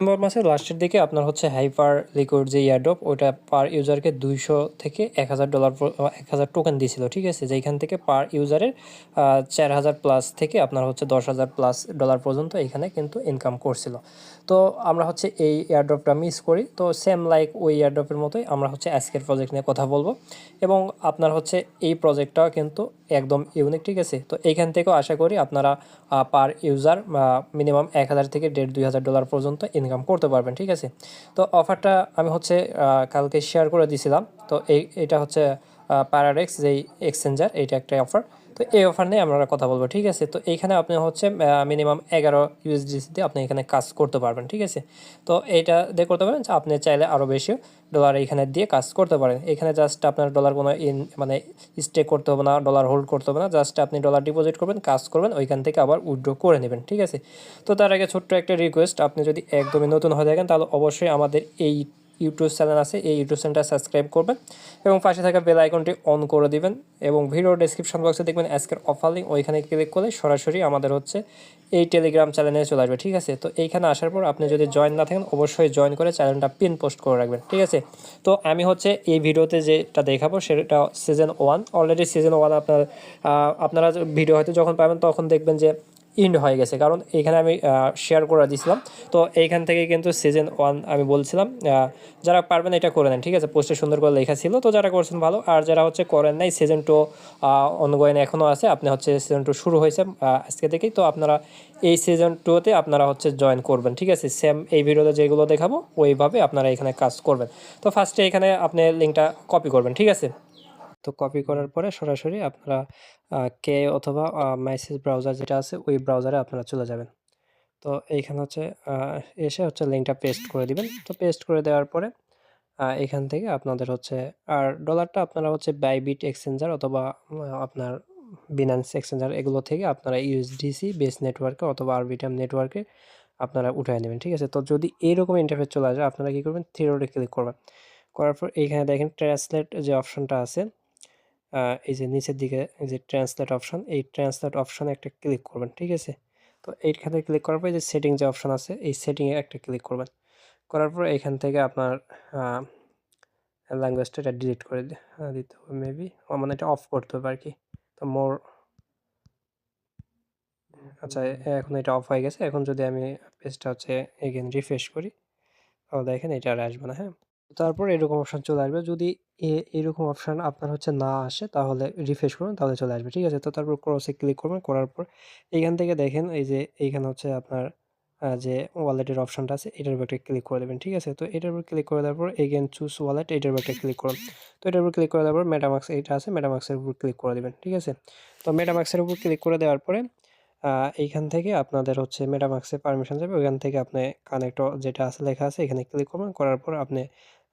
December মাসের লাস্টের দিকে আপনার হচ্ছে হাইপার লিকুইড যে ইয়ারডপ ওটা পার ইউজারকে দুইশো থেকে এক হাজার ডলার এক হাজার টোকেন দিয়েছিল, ঠিক আছে? যেখান থেকে পার ইউজারের চার হাজার প্লাস থেকে আপনার হচ্ছে দশ হাজার প্লাস ডলার পর্যন্ত এখানে কিন্তু ইনকাম করছিল। তো আমরা হচ্ছে এই এয়ারড্রপটা মিস করি। তো সেম লাইক ওই এয়ারড্রপের মতোই আমরা হচ্ছে আজকের প্রজেক্ট নিয়ে কথা বলব। এবং আপনার হচ্ছে এই প্রজেক্টটাও কিন্তু একদম ইউনিক ঠিক আছে? তো এইখান থেকেও আশা করি আপনারা পার ইউজার মিনিমাম এক হাজার থেকে দেড় দুই হাজার ডলার পর্যন্ত ইনকাম করতে পারবেন, ঠিক আছে? তো অফারটা আমি হচ্ছে কালকে শেয়ার করে দিয়েছিলাম তো এই, এটা হচ্ছে প্যারাডেক্স যেই এক্সচেঞ্জার এইটা একটা অফার তো এই অফার নিয়ে আমরা কথা বলব, ঠিক আছে? তো এইখানে আপনি হচ্ছে মিনিমাম এগারো ইউএসডিসি দিয়ে আপনি এখানে কাজ করতে পারবেন, ঠিক আছে? তো এইটা দিয়ে করতে পারেন আপনি চাইলে আরও বেশি ডলার এখানে দিয়ে কাজ করতে পারেন। এখানে জাস্ট আপনার ডলার কোনো ইন মানে স্টে করতে হবে না ডলার হোল্ড করতে হবে না জাস্ট আপনি ডলার ডিপোজিট করবেন, কাজ করবেন, ওইখান থেকে আবার উইড্রো করে নেবেন, ঠিক আছে? তো তার আগে ছোট্ট একটা রিকোয়েস্ট আপনি যদি একদমই নতুন হয়ে থাকেন, তাহলে অবশ্যই আমাদের এই ইউটিউব চ্যানেল আছে, এই ইউটিউব চ্যানেলটা সাবস্ক্রাইব করবেন এবং পাশে থাকা বেল আইকনটি অন করে দিবেন এবং ভিডিও ডেসক্রিপশন বক্সে দেখবেন আজকের অফার লিঙ্ক ওইখানে ক্লিক করলে সরাসরি আমাদের হচ্ছে এই টেলিগ্রাম চ্যানেলে চলে আসবে, ঠিক আছে? তো এইখানে আসার পর আপনি যদি জয়েন না থাকেন, অবশ্যই জয়েন করে চ্যানেলটা পিন পোস্ট করে রাখবেন, ঠিক আছে? তো আমি হচ্ছে এই ভিডিওতে যেটা দেখাবো সেটা season one already season one আপনার আপনারা ভিডিও হয়তো যখন পাবেন তখন দেখবেন যে ইন্ড হয়ে গেছে। কারণ এইখানে আমি শেয়ার করে দিয়েছিলাম। তো এইখান থেকে কিন্তু সিজন ওয়ান আমি বলছিলাম যারা পারবেন এটা করে নেন, ঠিক আছে? পোস্টে সুন্দর করে লেখা ছিল। তো যারা করছেন ভালো। আর যারা হচ্ছে করেন নাই সিজন টু অনগোয়েন এখনও আছে, আপনি হচ্ছে সিজন টু শুরু হয়েছে আজকে থেকেই। তো আপনারা এই সিজন টুতে আপনারা হচ্ছে জয়েন করবেন, ঠিক আছে? সেম এই ভিডিওতে যেগুলো দেখাবো, ওইভাবে আপনারা এখানে কাজ করবেন। তো ফার্স্টে এখানে আপনি লিঙ্কটা কপি করবেন, ঠিক আছে? তো কপি করার পরে সরাসরি আপনারা কে অথবা মেসেজ ব্রাউজার যেটা আছে, ওই ব্রাউজারে আপনারা চলে যাবেন। তো এইখানে হচ্ছে এসে হচ্ছে লিঙ্কটা পেস্ট করে দিবেন। তো পেস্ট করে দেওয়ার পরে এখান থেকে আপনাদের হচ্ছে, আর ডলারটা আপনারা হচ্ছে বাইবিট এক্সচেঞ্জার অথবা আপনার বিনান্স এক্সচেঞ্জার এগুলো থেকে আপনারা ইউএসডিসি বেস নেটওয়ার্কে অথবা আরবিটাম নেটওয়ার্কে আপনারা উঠায় নেবেন, ঠিক আছে? তো যদি এইরকম ইন্টারফেস চলে আসে, আপনারা কী করবেন? থিরোডে ক্লিক করবেন। করার পর এইখানে দেখেন ট্রান্সলেট যে অপশনটা আছে এই যে নিচের দিকে যে ট্রান্সলেট অপশন এই ট্রান্সলেট অপশনে একটা ক্লিক করবেন ঠিক আছে? তো এইখানে ক্লিক করার পর যে সেটিং যে অপশন আছে এই সেটিংয়ে একটা ক্লিক করবেন। করার পর এখান থেকে আপনার ল্যাঙ্গুয়েজটা এটা ডিলিট করে দিতে হবে মেবি মানে এটা অফ করতে হবে আর কি তো মোর আচ্ছা এখন এটা অফ হয়ে গেছে। এখন যদি আমি পেজটা হচ্ছে এগেন রিফ্রেশ করি তাহলে দেখেন এটা আর আসবে না হ্যাঁ? তারপর এরকম অপশান চলে আসবে। যদি এরকম অপশান আপনার হচ্ছে না আসে, তাহলে রিফ্রেশ করুন, তাহলে চলে আসবে, ঠিক আছে? তো তারপর ক্রসে ক্লিক করবেন, করার পর এখান থেকে দেখেন এই যে এইখানে হচ্ছে আপনার যে ওয়ালেটের অপশানটা আছে, এটার উপর একটা ক্লিক করে দেবেন, ঠিক আছে? তো এটার উপর ক্লিক করে দেওয়ার পর এগেন চুজ ওয়ালেট এটার উপর ক্লিক করুন। তো এটার উপর ক্লিক করে দেওয়ার পর মেটামাক্স এইটা আছে মেটামাক্সের উপর ক্লিক করে দেবেন, ঠিক আছে? তো মেটামাক্সের উপর ক্লিক করে দেওয়ার পরে এইখান থেকে আপনাদের হচ্ছে মেটামাক্সে পারমিশন যাবে, ওইখান থেকে আপনি কানেক্ট যেটা আছে, লেখা আছে, এখানে ক্লিক করবেন, করার পর আপনি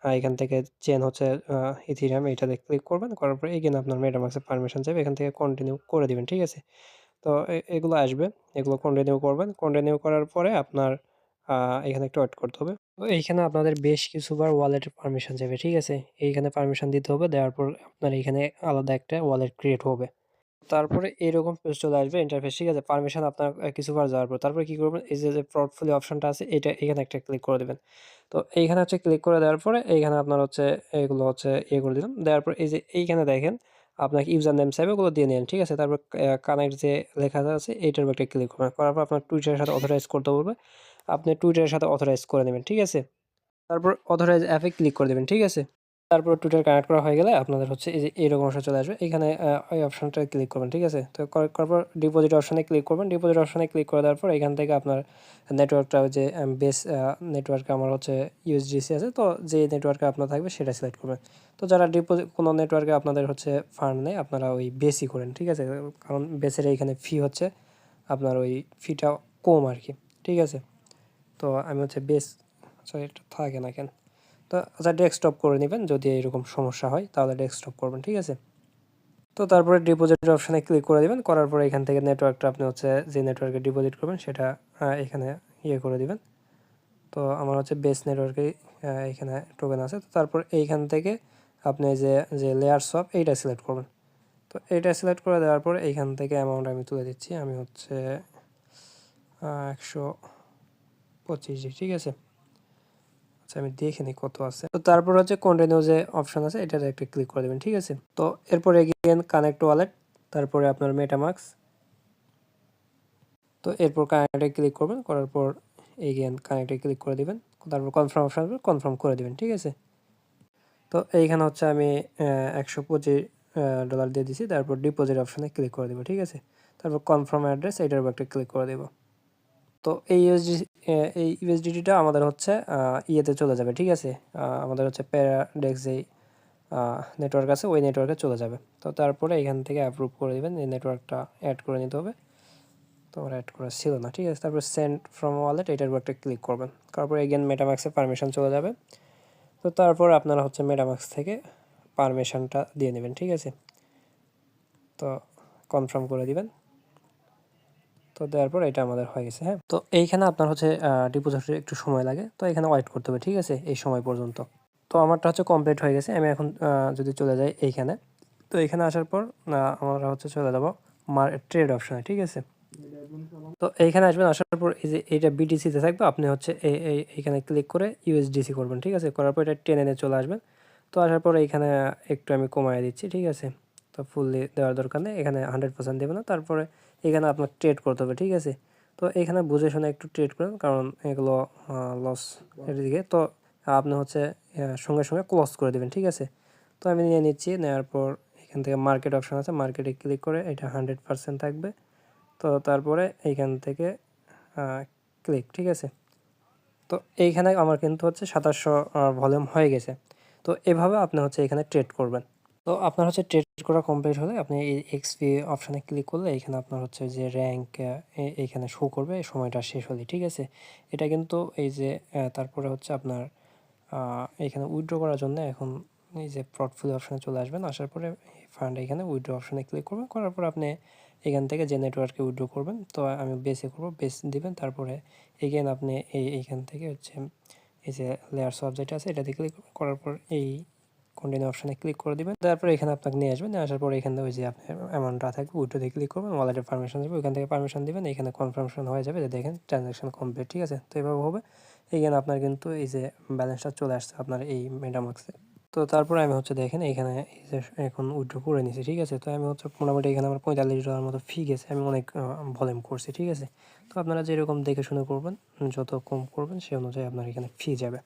এখান থেকে চেন হচ্ছে ইথিরিয়াম এইটাতে ক্লিক করবেন, করার পরে এখানে আপনার মেটামাক্সের পারমিশন চাইবে, এখান থেকে কন্টিনিউ করে দিবেন, ঠিক আছে? তো এগুলো আসবে, এগুলো কন্টিনিউ করবেন কন্টিনিউ করার পরে আপনার এখানে একটু ওয়েট করতে হবে। তো এইখানে আপনাদের বেশ কিছুবার ওয়ালেটের পারমিশন যাবে ঠিক আছে? এইখানে পারমিশন দিতে হবে, দেওয়ার পর আপনার এইখানে আলাদা একটা ওয়ালেট ক্রিয়েট হবে। তারপরে এরকম পেজ চলে আসবে ইন্টারফেস ঠিক আছে? পারমিশন আপনার কিছুবার যাওয়ার পর। তারপরে কী করবেন? এই যে পোর্টফোলিও অপশনটা আছে, এটা এখানে একটা ক্লিক করে দেবেন। তো এইখানে হচ্ছে ক্লিক করে দেওয়ার পরে এইখানে আপনার হচ্ছে এগুলো হচ্ছে ইয়ে করে দিলাম। দেওয়ার পর এই যে, এইখানে দেখেন, আপনাকে ইউজার নেম চাইবে ওগুলো দিয়ে নেন ঠিক আছে? তারপর কানেক্ট যে লেখা আছে এইটার উপর একটা ক্লিক করবেন। করার পর আপনার টুইটারের সাথে অথরাইজ করতে বলবে। আপনি টুইটারের সাথে অথরাইজ করে নেবেন, ঠিক আছে? তারপর অথরাইজ অ্যাপে ক্লিক করে দেবেন, ঠিক আছে? তারপর টুইটার কানেক্ট করা হয়ে গেলে আপনাদের হচ্ছে এই যে এইরকম অপশন চলে আসবে। এখানে ওই অপশনটা ক্লিক করবেন, ঠিক আছে? তো করার পর ডিপোজিট অপশনে ক্লিক করবেন। ডিপোজিট অপশনে ক্লিক করে দেওয়ার পর এখান থেকে আপনার নেটওয়ার্কটা যে বেস নেটওয়ার্কে আমার হচ্ছে ইউএসডিসি আছে, তো যে নেটওয়ার্কে আপনার থাকবে সেটা সিলেক্ট করবেন। তো যারা ডিপোজিট কোনো নেটওয়ার্কে আপনাদের হচ্ছে ফান্ড নেই, আপনারা ওই বেসই করেন, ঠিক আছে? কারণ বেসের এইখানে ফি হচ্ছে আপনার ওই ফিটা কম আর কি ঠিক আছে? তো আমি হচ্ছে বেস সরি এটা থাকে না কেন? তো আচ্ছা ডেস্কটপ করে নেবেন। যদি এরকম সমস্যা হয়, তাহলে ডেস্কটপ করবেন, ঠিক আছে? তো তারপরে ডিপোজিট অপশানে ক্লিক করে দেবেন। করার পরে এখান থেকে নেটওয়ার্কটা আপনি হচ্ছে যে নেটওয়ার্কে ডিপোজিট করবেন, সেটা এখানে ইয়ে করে দিবেন। তো আমার হচ্ছে বেস নেটওয়ার্কে এখানে টোকেন আছে। তো তারপর এইখান থেকে আপনি যে যে লেয়ার সব এইটা সিলেক্ট করবেন। তো এইটা সিলেক্ট করে দেওয়ার পর এইখান থেকে অ্যামাউন্ট আমি তুলে দিচ্ছি। আমি হচ্ছে একশো পঁচিশ ঠিক আছে? আচ্ছা আমি দেখে নিই কত আছে। তো তারপর হচ্ছে কন্টিনিউ যে অপশন আছে, এটাতে একটা ক্লিক করে দেবেন, ঠিক আছে? তো এরপরে গিয়েন কানেক্ট ওয়ালেট তারপরে আপনার মেটামাক্স তো এরপর কানেক্টে ক্লিক করবেন, করার পর এগেন কানেক্টে ক্লিক করে দিবেন, তারপর কনফার্ম অপশন আসবে কনফার্ম করে দিবেন, ঠিক আছে? তো এইখানে হচ্ছে আমি একশো পঁচিশ ডলার দিয়ে দিছি, তারপর ডিপোজিট অপশানে ক্লিক করে দেবো, ঠিক আছে? তারপর কনফার্ম অ্যাড্রেস এইটার উপর একটা ক্লিক করে দেবো। তো এই ইউএসডি এই ইউএসডিটিটা আমাদের হচ্ছে ইয়েতে চলে যাবে, ঠিক আছে? আমাদের হচ্ছে প্যারাডেক্স যেই নেটওয়ার্ক আছে, ওই নেটওয়ার্কে চলে যাবে। তো তারপরে এখান থেকে অ্যাপ্রুভ করে দেবেন, এই নেটওয়ার্কটা অ্যাড করে নিতে হবে। তো আমার অ্যাড করা ছিল না, ঠিক আছে? তারপরে সেন্ড ফ্রম ওয়ালেট এটার উপর একটা ক্লিক করবেন। তারপর এগেন মেটাম্যাক্সের পারমিশন চলে যাবে। তো তারপর আপনারা হচ্ছে মেটাম্যাক্স থেকে পারমিশনটা দিয়ে নেবেন, ঠিক আছে? তো কনফার্ম করে দিবেন। তো দেওয়ার পর এটা আমাদের হয়ে গেছে হ্যাঁ? তো এইখানে আপনার হচ্ছে ডিপোজিটের একটু সময় লাগে, তো এখানে ওয়েট করতে হবে, ঠিক আছে? এই সময় পর্যন্ত। তো আমারটা হচ্ছে কমপ্লিট হয়ে গেছে, আমি এখন যদি চলে যাই এইখানে। তো এখানে আসার পর আমরা হচ্ছে চলে যাব মার ট্রেড অপশানে ঠিক আছে? তো এইখানে আসবেন, আসার পর এই যে এইটা বিটিসিতে থাকবে, আপনি হচ্ছে এই এইখানে ক্লিক করে ইউএসডিসি করবেন, ঠিক আছে? করার পর এটা টেনে নিয়ে চলে আসবেন। তো আসার পর এইখানে একটু আমি কমায় দিচ্ছি, ঠিক আছে? তো ফুললি দেওয়ার দরকার নেই, এখানে হান্ড্রেড পার্সেন্ট দেবে না, তারপরে এখানে আপনার ট্রেড করতে হবে, ঠিক আছে? তো এখানে বুঝে শুনে একটু ট্রেড করেন, কারণ এগুলো লস এর দিকে। তো আপনি হচ্ছে সঙ্গে সঙ্গে ক্লোজ করে দেবেন, ঠিক আছে? তো আমি নিয়ে নিচ্ছি নেওয়ার পর এখান থেকে মার্কেট অপশান আছে মার্কেটে ক্লিক করে এটা হান্ড্রেড পার্সেন্ট থাকবে। তো তারপরে এইখান থেকে ক্লিক ঠিক আছে? তো এইখানে আমার কিন্তু হচ্ছে সাতাশশো ভলিউম হয়ে গেছে। তো এভাবে আপনি হচ্ছে এখানে ট্রেড করবেন। তো আপনার হচ্ছে ট্রেড করা কমপ্লিট হলে আপনি এই এক্সপি অপশানে ক্লিক করলে এখানে আপনার হচ্ছে যে র্যাঙ্ক এইখানে শো করবে, সময়টা শেষ হলে, ঠিক আছে? এটা কিন্তু এই যে তারপরে হচ্ছে আপনার এখানে উইথড্র করার জন্য এখন এই যে পোর্টফোলিও অপশানে চলে আসবেন, আসার পরে ফান্ড এখানে উইথড্র অপশানে ক্লিক করবেন, করার পর আপনি এখান থেকে যে নেটওয়ার্কে উইথড্র করবেন, তো আমি বেসে করব বেস দিবেন, তারপরে এগেন আপনি এই, এইখান থেকে হচ্ছে এই যে লেয়ার সাবজেক্ট আছে এটা দিয়ে ক্লিক করার পর এই কন্টিনিউ অপশানে ক্লিক করে দিবেন। তারপর এখানে আপনাকে নিয়ে আসবেন। আসার পর এখানে ওই যে আপনার অ্যামাউন্টটা থাকবে উইড্রো দিয়ে ক্লিক করবেন ওয়ালেটের পারমিশন দেবে, ওইখান থেকে পারমিশন দিবেন, এখানে কনফার্মেশন হয়ে যাবে যে দেখেন ট্রানজ্যাকশন কমপ্লিট ঠিক আছে? তো এভাবে হবে। এইখানে আপনার কিন্তু এই যে ব্যালেন্সটা চলে আসছে আপনার এই মেটামাক্সে তো তারপরে আমি হচ্ছে দেখেন এখানে এই যে এখন উইড্রো করে নিছি, ঠিক আছে? তো আমি হচ্ছে মোটামুটি এখানে আমার পঁয়তাল্লিশ ডলার মতো ফি গেছে, আমি অনেক ভলিউম করছি, ঠিক আছে? তো আপনারা যেরকম দেখে শুনে করবেন, যত কম করবেন সে অনুযায়ী আপনার এখানে ফি যাবে।